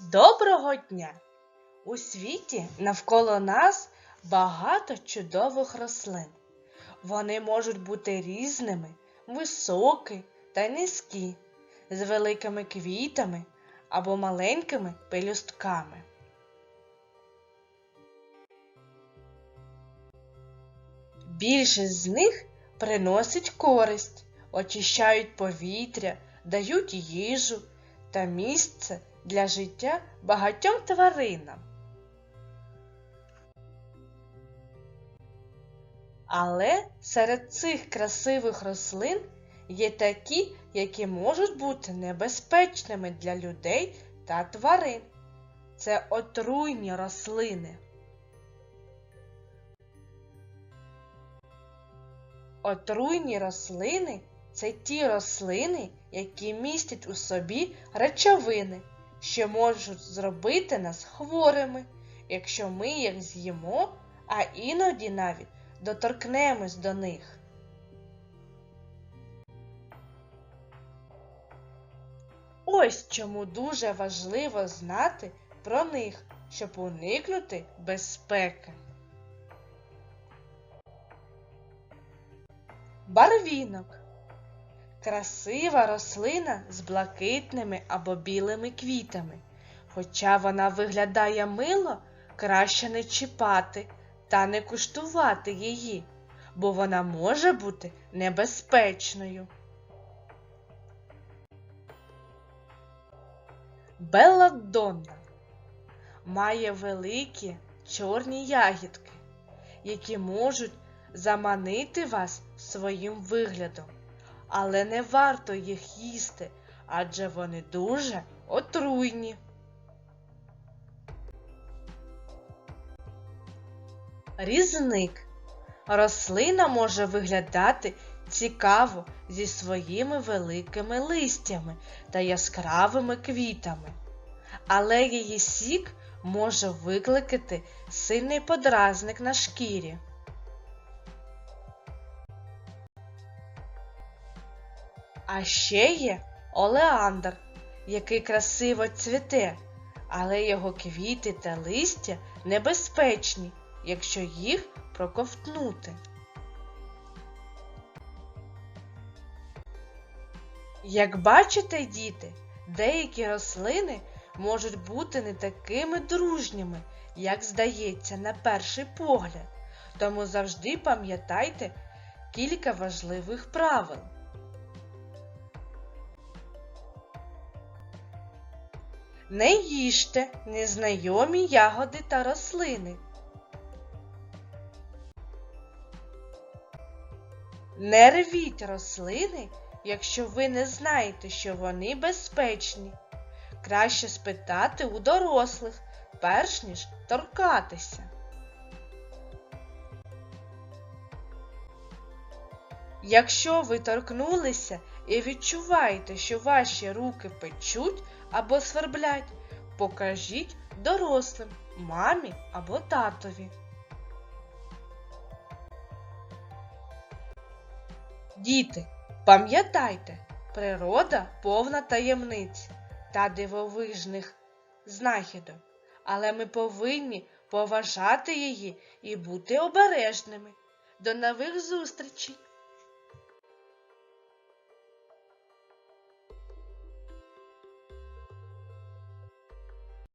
Доброго дня! У світі навколо нас багато чудових рослин. Вони можуть бути різними, високі та низькі, з великими квітами або маленькими пелюстками. Більшість з них приносить користь, очищають повітря, дають їжу та місце для життя багатьом тваринам. Але серед цих красивих рослин є такі, які можуть бути небезпечними для людей та тварин. Це отруйні рослини. Отруйні рослини це ті рослини, які містять у собі речовини, що можуть зробити нас хворими, якщо ми їх з'їмо, а іноді навіть доторкнемось до них. Ось чому дуже важливо знати про них, щоб уникнути безпеки. Барвінок красива рослина з блакитними або білими квітами. Хоча вона виглядає мило, краще не чіпати та не куштувати її, бо вона може бути небезпечною. Белладонна має великі чорні ягідки, які можуть заманити вас своїм виглядом, але не варто їх їсти, адже вони дуже отруйні. Різник. Рослина може виглядати цікаво зі своїми великими листями та яскравими квітами, але її сік може викликати сильний подразник на шкірі. А ще є олеандр, який красиво цвіте, але його квіти та листя небезпечні, якщо їх проковтнути. Як бачите, діти, деякі рослини можуть бути не такими дружніми, як здається на перший погляд. Тому завжди пам'ятайте кілька важливих правил. Не їжте незнайомі ягоди та рослини. Не рвіть рослини, якщо ви не знаєте, що вони безпечні. Краще спитати у дорослих, перш ніж торкатися. Якщо ви торкнулися і відчуваєте, що ваші руки печуть або сверблять, покажіть дорослим, мамі або татові. Діти, пам'ятайте, природа повна таємниць та дивовижних знахідок, але ми повинні поважати її і бути обережними. До нових зустрічей!